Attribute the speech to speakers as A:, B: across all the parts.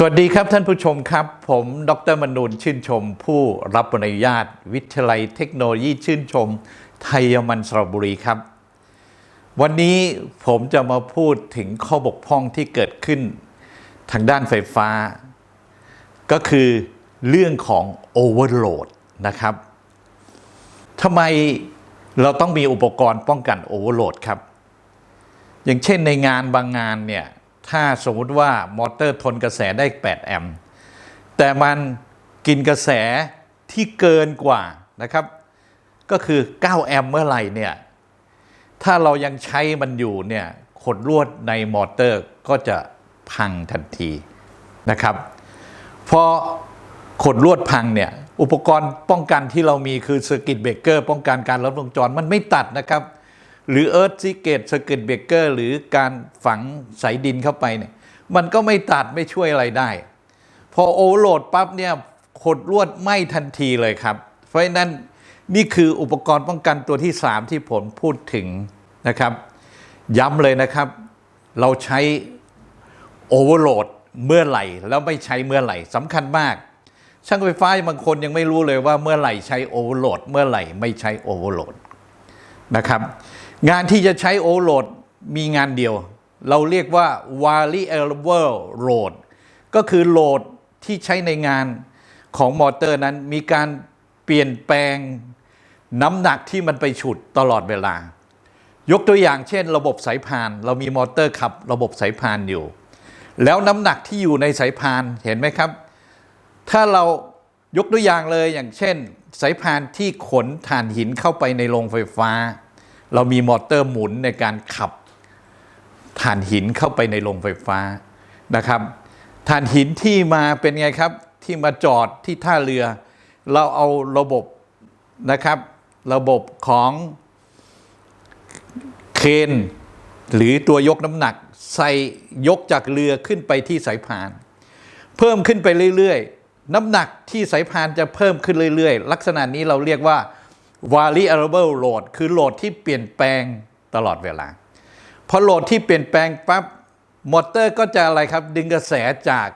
A: สวัสดีครับท่านผู้ชมครับ ผมดรมนูนชื่นชม ผู้รับอนุญาต วิทยาลัยเทคโนโลยีชื่นชม ไทยมันสระบุรีครับ วันนี้ผมจะมาพูดถึงข้อบกพร่องที่เกิดขึ้นทางด้านไฟฟ้า ก็คือเรื่องของโอเวอร์โหลดนะครับทำไมเราต้องมีอุปกรณ์ป้องกันโอเวอร์โหลดครับ อย่างเช่นในงานบางงานเนี่ย ถ้าสมมุติว่ามอเตอร์ทนกระแสได้ 8 แอมป์แต่มันกินกระแสที่เกินกว่านะครับ ก็คือ 9 แอมป์เมื่อไหร่เนี่ยถ้าเรายังใช้มันอยู่เนี่ยขดลวดในมอเตอร์ก็จะพังทันทีนะครับพอขดลวดพังเนี่ยอุปกรณ์ป้องกันที่เรามีคือสกิตเบรกเกอร์ป้องกันการลดวงจรมันไม่ตัดนะครับ หรือเอิร์ธซิเกตสกิตเบเกอร์หรือการฝังสายดินเข้าไปเนี่ยมันก็ไม่ตัดไม่ช่วยอะไรได้ พอโอเวอร์โหลดปั๊บเนี่ยขดลวดไหม้ทันทีเลยครับ เพราะฉะนั้นนี่คืออุปกรณ์ป้องกันตัวที่ 3 ที่ผมพูดถึงนะครับ ย้ำเลยนะครับ เราใช้โอเวอร์โหลดเมื่อไหร่ แล้วไม่ใช้เมื่อไหร่สำคัญมาก ช่างไฟฟ้าบางคนยังไม่รู้เลยว่าเมื่อไหร่ใช้โอเวอร์โหลดเมื่อไหร่ไม่ใช้โอเวอร์โหลด นะครับ งานที่จะใช้โอเวอร์โหลดมีงานเดียว เราเรียกว่า variable load ก็คือโหลดที่ใช้ในงานของมอเตอร์นั้นมีการเปลี่ยนแปลงน้ำหนักที่มันไปฉุดตลอดเวลา ยกตัวอย่างเช่น ระบบสายพาน เรามีมอเตอร์ขับ ระบบสายพานอยู่ แล้วน้ำหนักที่อยู่ในสายพานเห็นไหมครับ ถ้าเรายกตัวอย่างเลยอย่างเช่น สายพานที่ขนถ่านหินเข้าไปในโรงไฟฟ้า เรามีมอเตอร์หมุนในการขับถ่านหินเข้าไปในโรงไฟฟ้านะครับถ่านหินที่มาเป็นไงครับที่มาจอดที่ท่าเรือ เราเอาระบบนะครับ ระบบของเครนหรือตัวยกน้ำหนัก ใส่ยกจากเรือขึ้นไปที่สายพาน เพิ่มขึ้นไปเรื่อยๆ น้ำหนักที่สายพานจะเพิ่มขึ้นเรื่อยๆ ลักษณะนี้เราเรียกว่า variable load คือโหลดที่เปลี่ยนแปลงตลอดเวลา พอโหลดที่เปลี่ยนแปลงปั๊บมอเตอร์ก็จะอะไรครับ ดึงกระแสจาก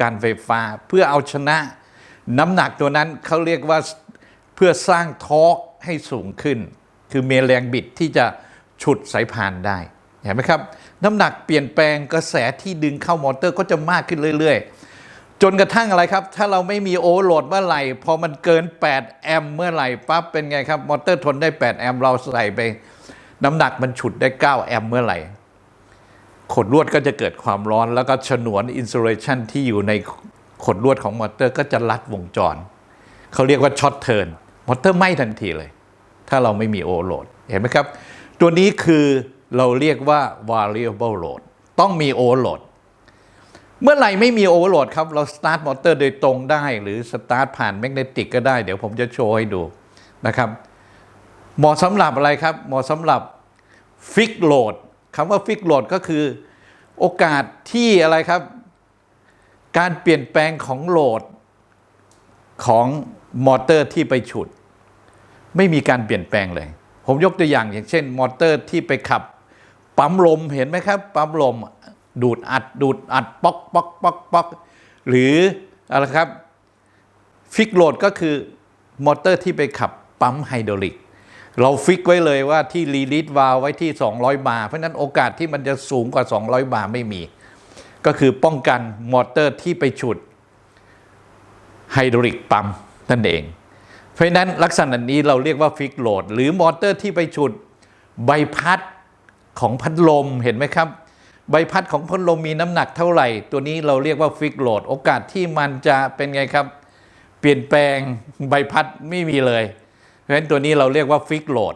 A: การไฟฟ้า เพื่อเอาชนะน้ำหนักตัวนั้นเขาเรียกว่าเพื่อสร้างทอร์กให้สูงขึ้น คือเมแรงบิดที่จะฉุดสายพานได้เห็นไหมครับ น้ำหนักเปลี่ยนแปลงกระแสที่ดึงเข้ามอเตอร์ก็จะมากขึ้นเรื่อยๆ จนกระทั่งอะไรครับ ถ้าเราไม่มีโอเวอร์โหลดเมื่อไหร่ พอมันเกิน 8 แอมป์เมื่อไหร่ปั๊บเป็นไงครับ มอเตอร์ทนได้ 8 แอมป์เราใส่ไป น้ำหนักมันฉุดได้ 9 แอมป์เมื่อไหร่ขดลวดก็จะเกิดความร้อนแล้วก็ฉนวนอินซูเลชันที่อยู่ในขดลวดของมอเตอร์ก็จะลัดวงจร เขาเรียกว่าช็อตเทิร์นมอเตอร์ไหม้ทันทีเลย ถ้าเราไม่มีโอเวอร์โหลดเห็นไหมครับ ตัวนี้คือเราเรียกว่า variable load ต้องมีโอเวอร์โหลด เมื่อไหร่ไม่มีโอเวอร์โหลดครับ เราสตาร์ทมอเตอร์โดยตรงได้ หรือสตาร์ทผ่านแมกเนติกก็ได้ เดี๋ยวผมจะโชว์ให้ดูนะครับ เหมาะสำหรับอะไรครับ เหมาะสำหรับฟิกโหลดคำว่าฟิกโหลดก็คือโอกาสที่อะไรครับ การเปลี่ยนแปลงของโหลดของมอเตอร์ที่ไปฉุด ไม่มีการเปลี่ยนแปลงเลย ผมยกตัวอย่างอย่างเช่น มอเตอร์ที่ไปขับ ปั๊มลมเห็นไหมครับ ปั๊มลม ดูดอัดดูดอัดป๊อกป๊อกป๊อกป๊อกหรืออะไรครับฟิกโหลดก็คือมอเตอร์ที่ไปขับปั๊มไฮดรอลิก เราฟิกไว้เลยว่าที่รีลิสวาลไว้ที่ 200 บาร์เพราะนั้นโอกาสที่มันจะสูงกว่า 200 บาร์ไม่มี ก็คือป้องกันมอเตอร์ที่ไปฉุดไฮดรอลิกปั๊มนั่นเอง เพราะฉะนั้นลักษณะนี้เราเรียกว่าฟิกโหลด หรือมอเตอร์ที่ไปฉุดใบพัดของพัดลมเห็นไหมครับ ใบพัดของพัดลมมีน้ำหนักเท่าไหร่ ตัวนี้เราเรียกว่าฟิกโหลด โอกาสที่มันจะเป็นไงครับ เปลี่ยนแปลงใบพัดไม่มีเลย เพราะฉะนั้นตัวนี้เราเรียกว่าฟิกโหลด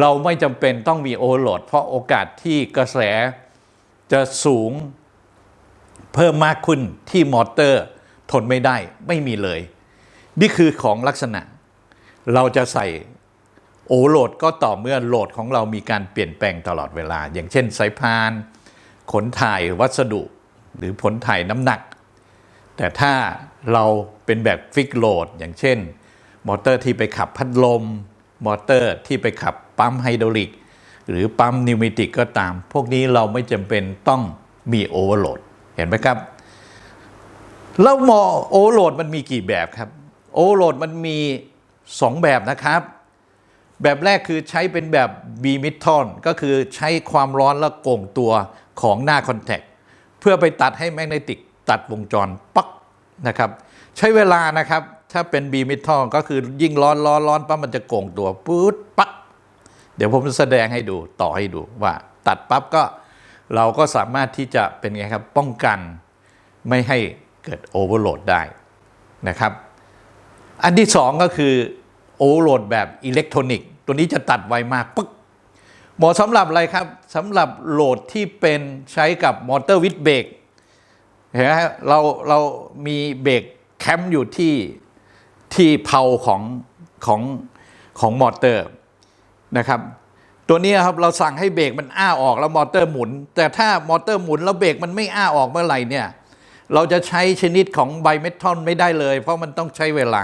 A: เราไม่จำเป็นต้องมีโอโหลด เพราะโอกาสที่กระแสจะสูงเพิ่มมากขึ้นที่มอเตอร์ทนไม่ได้ไม่มีเลย นี่คือของลักษณะ เราจะใส่โอโหลดก็ต่อเมื่อโหลดของเรามีการเปลี่ยนแปลงตลอดเวลา อย่างเช่นสายพาน ขนถ่ายวัสดุหรือผลถ่ายน้ำหนัก แต่ถ้าเราเป็นแบบฟิกโหลด อย่างเช่น มอเตอร์ที่ไปขับพัดลม มอเตอร์ที่ไปขับปั๊มไฮดรอลิก หรือปั๊มนิวเมติกก็ตาม พวกนี้เราไม่จำเป็นต้องมีโอเวอร์โหลด เห็นไหมครับ แล้วมอโอร์โหลดมันมีกี่แบบครับ โอเวอร์โหลดมันมีสองแบบนะครับ แบบแรกคือใช้เป็นแบบบีมิทอนก็คือใช้ความร้อนและโก่งตัว ของหน้าคอนแทคเพื่อไปตัดให้แมกเนติกตัดวงจรปักนะครับ ใช้เวลานะครับ ถ้าเป็นบีมิทอนก็คือยิ่งร้อนร้อนร้อนปั๊บมันจะโก่งตัวปื๊ดปักเดี๋ยวผมจะแสดงให้ดูต่อให้ดูว่าตัดปั๊บก็เราก็สามารถที่จะเป็นไงครับ ป้องกันไม่ให้เกิดโอเวอร์โหลดได้นะครับ อันที่สองก็คือโอเวอร์โหลดแบบอิเล็กทรอนิกส์ตัวนี้จะตัดไวมากปึ๊ก เหมาะสำหรับอะไรครับสำหรับโหลดที่เป็นใช้กับมอเตอร์วิดเบรกเห็นไหมเราเรามีเบรกแคมอยู่ที่ที่เพาของของของมอเตอร์นะครับ ตัวนี้ครับเราสั่งให้เบรกมันอ้าออกแล้วมอเตอร์หมุน แต่ถ้ามอเตอร์หมุนแล้วเบรกมันไม่อ้าออกเมื่อไหร่เนี่ยเราจะใช้ชนิดของไบเมทัลไม่ได้เลย เพราะมันต้องใช้เวลา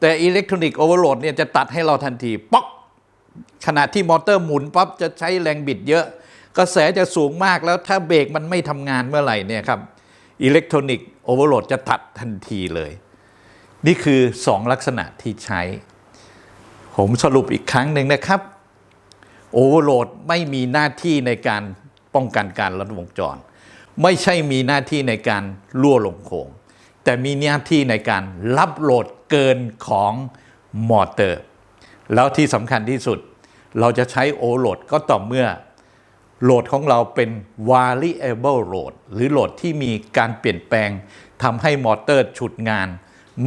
A: แต่อิเล็กทรอนิกส์โอเวอร์โหลดเนี่ยจะตัดให้เราทันทีป๊อก ขณะที่มอเตอร์หมุนปั๊บจะใช้แรงบิดเยอะ กระแสจะสูงมากแล้วถ้าเบรกมันไม่ทำงานเมื่อไหร่เนี่ยครับอิเล็กทรอนิกส์โอเวอร์โหลดจะตัดทันทีเลย นี่คือสองลักษณะที่ใช้ ผมสรุปอีกครั้งหนึ่งนะครับโอเวอร์โหลดไม่มีหน้าที่ในการป้องกันการลัดวงจร ไม่ใช่มีหน้าที่ในการล่วลงโคงแต่มีหน้าที่ในการรับโหลดเกินของมอเตอร์ แล้วที่สำคัญที่สุด เราจะใช้โอเวอร์โหลดก็ต่อเมื่อโหลดของเราเป็น variable load หรือโหลดที่มีการเปลี่ยนแปลงทำให้มอเตอร์ฉุดงาน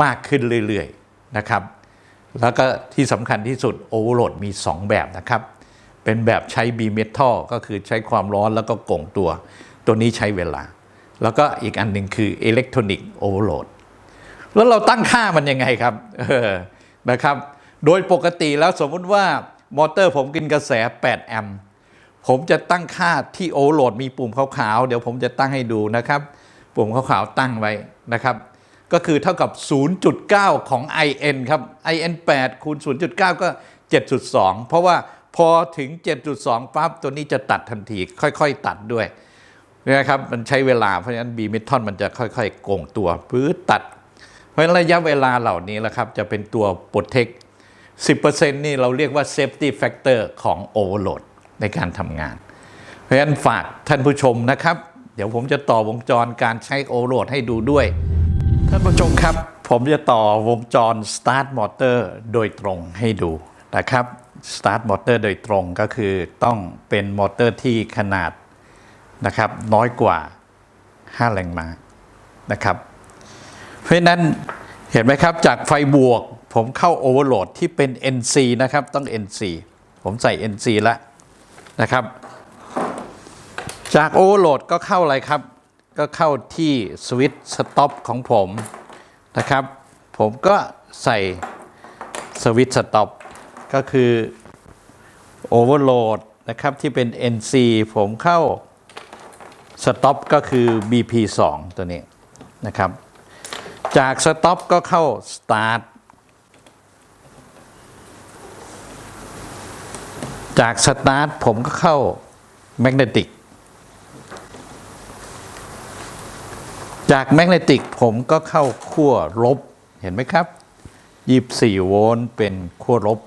A: มากขึ้นเรื่อยๆนะครับ แล้วก็ที่สำคัญที่สุดโอเวอร์โหลดมี 2 แบบนะครับ เป็นแบบใช้บีเมทัลก็คือใช้ความร้อนแล้วก็โก่งตัว ตัวนี้ใช้เวลา แล้วก็อีกอันหนึ่งคืออิเล็กทรอนิกส์โอเวอร์โหลดแล้วเราตั้งค่ามันยังไงครับออนะครับ โดยปกติแล้วสมมุติว่ามอเตอร์ผมกินกระแส 8 แอมป์ผมจะตั้งค่าที่โอเวอร์โหลดมีปุ่มขาวๆ เดี๋ยวผมจะตั้งให้ดูนะครับ ปุ่มขาวๆตั้งไว้นะครับ ก็คือเท่ากับ 0.9 ของ IN ครับ IN 8 คูณ 0.9 ก็ 7.2 เพราะว่าพอถึง 7.2 ปั๊บ ตัวนี้จะตัดทันที ค่อยๆ ตัดด้วยนะครับ มันใช้เวลา เพราะฉะนั้นบีเมทัลมันจะค่อยๆ โก่งตัวปื้ดตัด เพราะฉะนั้นระยะเวลาเหล่านี้แหละครับ จะเป็นตัวโปรเทค 10%นี่เราเรียกว่า safety factor ของ overload ในการทำงาน เพราะฉะนั้นฝากท่านผู้ชมนะครับ เดี๋ยวผมจะต่อวงจรการใช้ overload ให้ดูด้วย ท่านผู้ชมครับ ผมจะต่อวงจร start motor โดยตรงให้ดูนะครับ start motor โดยตรงก็คือต้องเป็นมอเตอร์ที่ขนาดนะครับน้อยกว่า 5 แรงม้านะครับ เพราะฉะนั้นเห็นไหมครับจากไฟบวก ผมเข้าโอเวอร์โหลดที่เป็น NC นะครับ ต้อง NC ผมใส่ NC แล้วนะครับ จากโอเวอร์โหลดก็เข้าอะไรครับ ก็เข้าที่สวิตช์สต็อปของผมนะครับ ผมก็ใส่สวิตช์สต็อปก็คือโอเวอร์โหลดนะครับที่เป็น NC ผมเข้าสต็อปก็คือ BP2 ตัวนี้นะครับ จากสต็อปก็เข้าสตาร์ท จากสตาร์ทผมก็เข้าแมกเนติก จากแมกเนติกผมก็เข้าขั้วลบเห็นไหมครับ 24 โวลต์เป็นขั้วลบ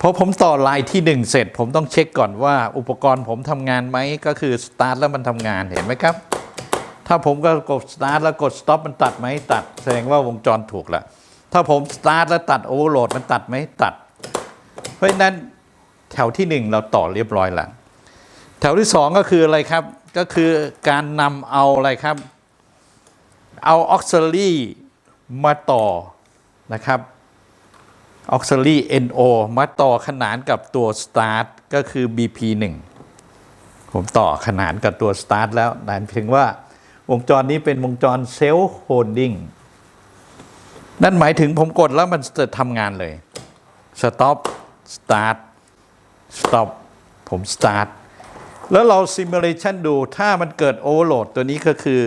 A: พอผมต่อลายที่ 1 เสร็จ ผมต้องเช็คก่อนว่าอุปกรณ์ผมทำงานไหมก็คือสตาร์ทแล้วมันทำงานเห็นไหมครับ ถ้าผมก็กดสตาร์ทแล้วกดสต็อปมันตัดไหมตัด แสดงว่าวงจรถูกละถ้าผมสตาร์ทแล้วตัดโอเวอร์โหลดมันตัดไหมตัด เพราะฉะนั้น แถวที่หนึ่งเราต่อเรียบร้อยแล้วแถวที่สองก็คืออะไรครับก็คือการนำเอาอะไรครับ เอาออกซิลี่มาต่อนะครับออกซิลี่ NO มาต่อขนานกับตัว Start ก็คือ BP1 ผมต่อขนานกับตัว Start แล้วนั่นเพียงว่าวงจรนี้เป็นวงจรเซลล์โฮลดิ้งนั่นหมายถึงผมกดแล้วมันจะทำงานเลย Stop Start Stop ผม Start แล้วเรา Simulation ดูถ้ามันเกิด Overload ตัวนี้ก็คือ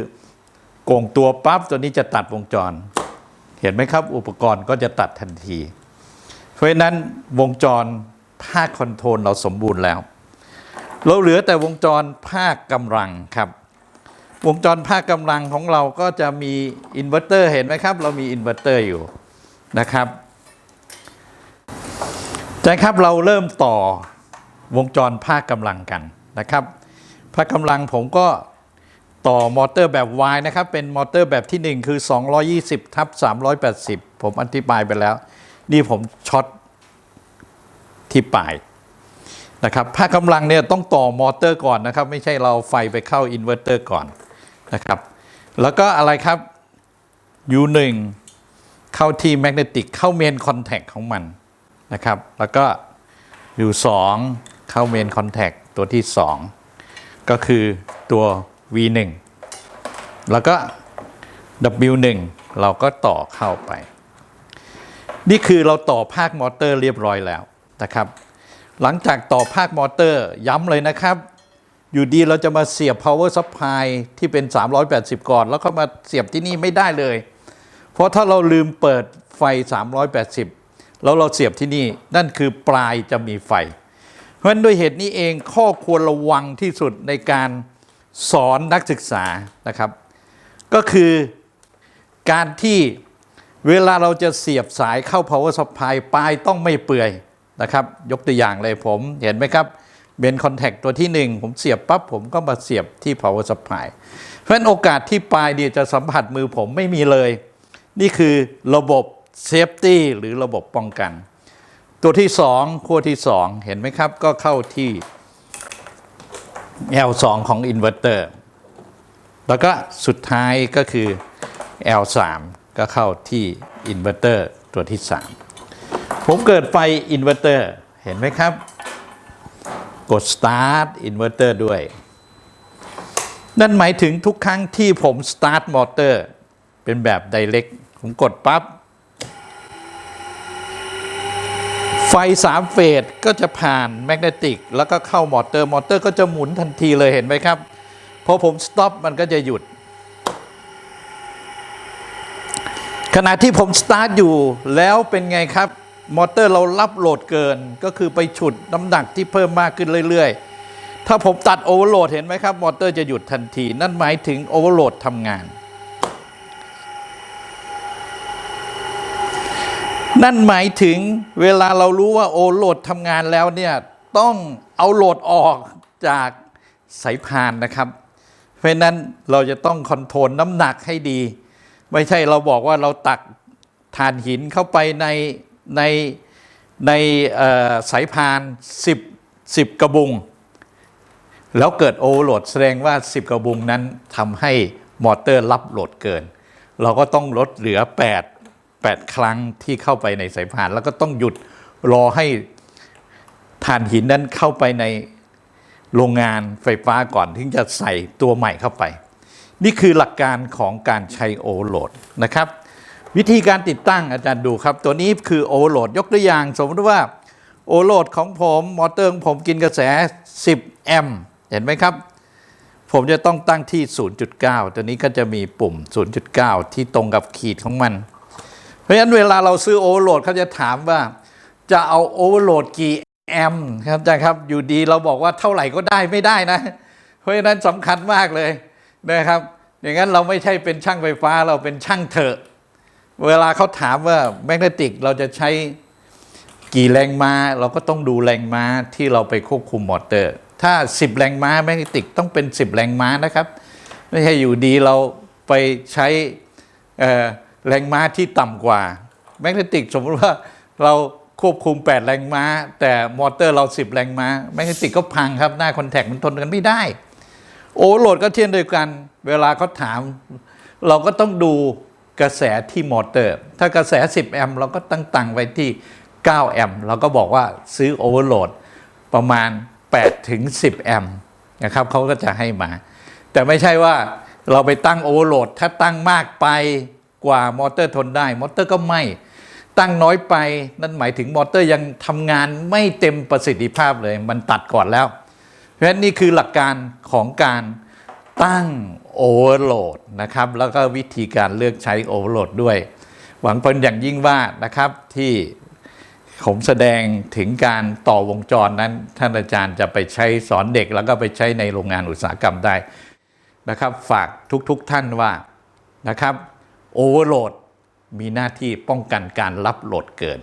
A: โกงตัวปั๊บตัวนี้จะตัดวงจร เห็นไหมครับ อุปกรณ์ก็จะตัดทันที เพราะฉะนั้นวงจรภาคคอนโทรลเราสมบูรณ์แล้ว เราเหลือแต่วงจรภาคกำลังครับ วงจรภาคกำลังของเราก็จะมีอินเวอร์เตอร์เห็นไหมครับ เรามีอินเวอร์เตอร์อยู่นะครับอาจครับเราเริ่มต่อ วงจรภาคกำลังกันนะครับภาคกำลังผมก็ต่อมอเตอร์แบบ Y นะครับ เป็นมอเตอร์แบบที่ 1 คือ 220ทับ380 ผมอธิบายไปแล้ว นี่ผมช็อตที่ปลายนะครับภาคกำลังเนี่ยต้องต่อมอเตอร์ก่อนนะครับ ไม่ใช่เราไฟไปเข้าอินเวอร์เตอร์ก่อนนะครับ แล้วก็อะไรครับ U1 เข้าที่แมกเนติกเข้าเมนคอนแทคของมันนะครับ แล้วก็ U2 เข้าเมนคอนแทคตัวที่ 2 ก็คือตัว V1 แล้วก็ W1 เราก็ต่อเข้าไป นี่คือเราต่อภาคมอเตอร์เรียบร้อยแล้วนะครับ หลังจากต่อภาคมอเตอร์ย้ำเลยนะครับ อยู่ดีเราจะมาเสียบ power supply ที่เป็น 380 ก่อน แล้วก็มาเสียบที่นี่ไม่ได้เลย เพราะถ้าเราลืมเปิดไฟ 380 แล้วเราเสียบที่นี่นั่นคือปลายจะมีไฟ เพราะฉะนั้นด้วยเหตุนี้เองข้อควรระวังที่สุดในการสอนนักศึกษานะครับ ก็คือการที่เวลาเราจะเสียบสายเข้า power supply ปลายต้องไม่เปื่อยนะครับ ยกตัวอย่างเลยผมเห็นไหมครับเบนคอนแทคตัวที่หนึ่งผมเสียบปั๊บผมก็มาเสียบที่ power supply เพราะฉะนั้นโอกาสที่ปลายเนี่ยจะสัมผัสมือผมไม่มีเลย นี่คือระบบเซฟตี้หรือระบบป้องกัน ตัวที่สองขั้วที่สองเห็นไหมครับ ก็เข้าที่ L2 ของอินเวอร์เตอร์แล้วก็สุดท้ายก็คือ L3 ก็เข้าที่อินเวอร์เตอร์ตัวที่ 3 ผมเกิดไฟอินเวอร์เตอร์เห็นไหมครับ กด start อินเวอร์เตอร์ด้วย นั่นหมายถึงทุกครั้งที่ผม start motor เป็นแบบ direct ผมกดปั๊บ ไฟ3เฟสก็จะผ่านแมกเนติกแล้วก็เข้ามอเตอร์มอเตอร์ก็จะหมุนทันทีเลยเห็นไหมครับพอผมสต็อปมันก็จะหยุด ขณะที่ผมสตาร์ทอยู่แล้วเป็นไงครับ มอเตอร์เรารับโหลดเกินก็คือไปฉุดน้ำหนักที่เพิ่มมากขึ้นเรื่อย ๆ ถ้าผมตัดโอเวอร์โหลดเห็นไหมครับ มอเตอร์จะหยุดทันที นั่นหมายถึงโอเวอร์โหลดทำงาน นั่นหมายถึงเวลาเรารู้ว่าโอโหลดทำงานแล้วเนี่ยต้องเอาโหลดออกจากสายพานนะครับ เพราะนั้นเราจะต้องคอนโทรลน้ำหนักให้ดี ไม่ใช่เราบอกว่าเราตักถ่านหินเข้าไปในในในสายพาน 10 10 กระบุง แล้วเกิดโอเวอร์โหลดแสดงว่า 10 กระบุงนั้นทำให้มอเตอร์รับโหลดเกิน เราก็ต้องลดเหลือ 8 8 ครั้งที่เข้าไปในสายพาน แล้วก็ต้องหยุดรอให้ถ่านหินนั้นเข้าไปในโรงงานไฟฟ้าก่อนถึงจะใส่ตัวใหม่เข้าไป นี่คือหลักการของการใช้โอโหลดนะครับ วิธีการติดตั้งอาจารย์ดูครับ ตัวนี้คือโอโหลดยกตัวอย่าง สมมติว่าโอโหลดของผมมอเตอร์ของผมกินกระแส 10 แอมป์เห็นไหมครับ ผมจะต้องตั้งที่ 0.9 ตัวนี้ก็จะมีปุ่ม 0.9 ที่ตรงกับขีดของมัน ราะฉะนั้นเวลาเราซื้อโอเวอร์โหลดเขาจะถามว่า จะเอาโอเวอร์โหลดกี่แอมป์ครับอาจารย์ครับอยู่ดีเราบอกว่าเท่าไหร่ก็ได้ไม่ได้นะ เพราะฉะนั้นสำคัญมากเลยนะครับ อย่างนั้นเราไม่ใช่เป็นช่างไฟฟ้าเราเป็นช่างเถอะ เวลาเขาถามว่าแมกเนติกเราจะใช้กี่แรงม้า เราก็ต้องดูแรงม้าที่เราไปควบคุมมอเตอร์ ถ้า 10 แรงม้าแมกเนติกต้องเป็น 10 แรงม้านะครับ ไม่ใช่อยู่ดีเราไปใช้ แรงม้าที่ต่ำกว่า แมกเนติกสมมติว่าเราควบคุม 8 แรงม้า แต่มอเตอร์เรา 10 แรงม้า แมกเนติกก็พังครับ หน้าคอนแทคมันทนกันไม่ได้ โอเวอร์โหลดก็เช่นเดียวกัน เวลาเขาถาม เราก็ต้องดูกระแสที่มอเตอร์ ถ้ากระแส 10 แอมป์เราก็ตั้งตั้งไว้ที่ 9 แอมป์เราก็บอกว่าซื้อโอเวอร์โหลดประมาณ 8 ถึง 10 แอมป์นะครับเขาก็จะให้มา แต่ไม่ใช่ว่าเราไปตั้งโอเวอร์โหลดถ้าตั้งมากไป กว่ามอเตอร์ทนได้ มอเตอร์ก็ไหม่ตั้งน้อยไปนั่นหมายถึงมอเตอร์ยังทำงานไม่เต็มประสิทธิภาพเลย มันตัดก่อนแล้ว เพราะฉะนั้นนี่คือหลักการของการตั้งโอเวอร์โหลดนะครับ แล้วก็วิธีการเลือกใช้โอเวอร์โหลดด้วย หวังเป็นอย่างยิ่งว่านะครับที่ผมแสดงถึงการต่อวงจรนั้น ท่านอาจารย์จะไปใช้สอนเด็ก แล้วก็ไปใช้ในโรงงานอุตสาหกรรมได้นะครับ ฝากทุกๆทท่านว่านะครับ โอเวอร์โหลดมีหน้าที่ป้องกันการรับโหลดเกิน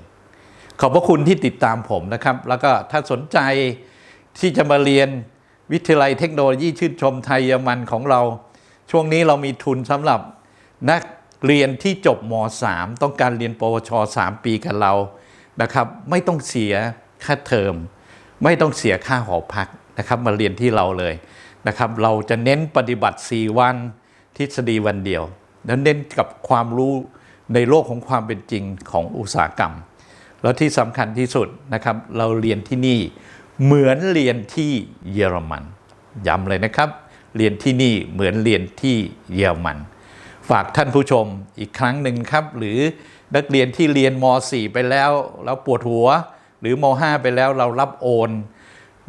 A: ขอบพระคุณที่ติดตามผมนะครับ แล้วก็ถ้าสนใจที่จะมาเรียนวิทยาลัยเทคโนโลยีชื่นชมไทยเยอรมันของเรา ช่วงนี้เรามีทุนสำหรับนักเรียนที่จบม .3 ต้องการเรียนปวช 3 ปีกับเรานะครับ ไม่ต้องเสียค่าเทอม ไม่ต้องเสียค่าหอพักนะครับมาเรียนที่เราเลยนะครับ เราจะเน้นปฏิบัติ 4 วันทฤษฎีวันเดียว แล้วเน้นกับความรู้ในโลกของความเป็นจริงของอุตสาหกรรม แล้วที่สำคัญที่สุดนะครับ เราเรียนที่นี่เหมือนเรียนที่เยอรมันย้ำเลยนะครับ เรียนที่นี่เหมือนเรียนที่เยอรมัน ฝากท่านผู้ชมอีกครั้งหนึ่งครับ หรือนักเรียนที่เรียนม .4 ไปแล้ว แล้วปวดหัว หรือม .5 ไปแล้วเรารับโอน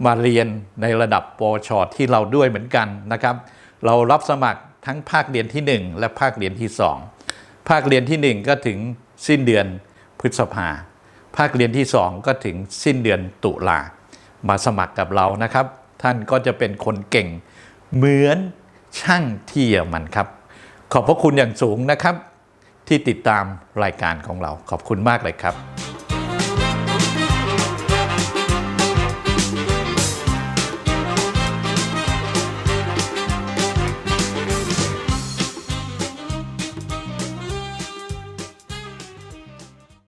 A: มาเรียนในระดับปชที่เราด้วยเหมือนกันนะครับ เรารับสมัคร ทั้งภาคเรียนที่ 1 และภาคเรียนที่ 2 ภาคเรียนทีหนึ่1 ก็ถึงสิ้นเดือนพฤษภา ภาคเรียนที่ 2 ก็ถึงสิ้นเดือนตุลา มาสมัครกับเรานะครับ ท่านก็จะเป็นคนเก่ง เหมือนช่างที่เยอรมันครับ ขอบพระคุณอย่างสูงนะครับ ที่ติดตามรายการของเราขอบคุณมากเลยครับ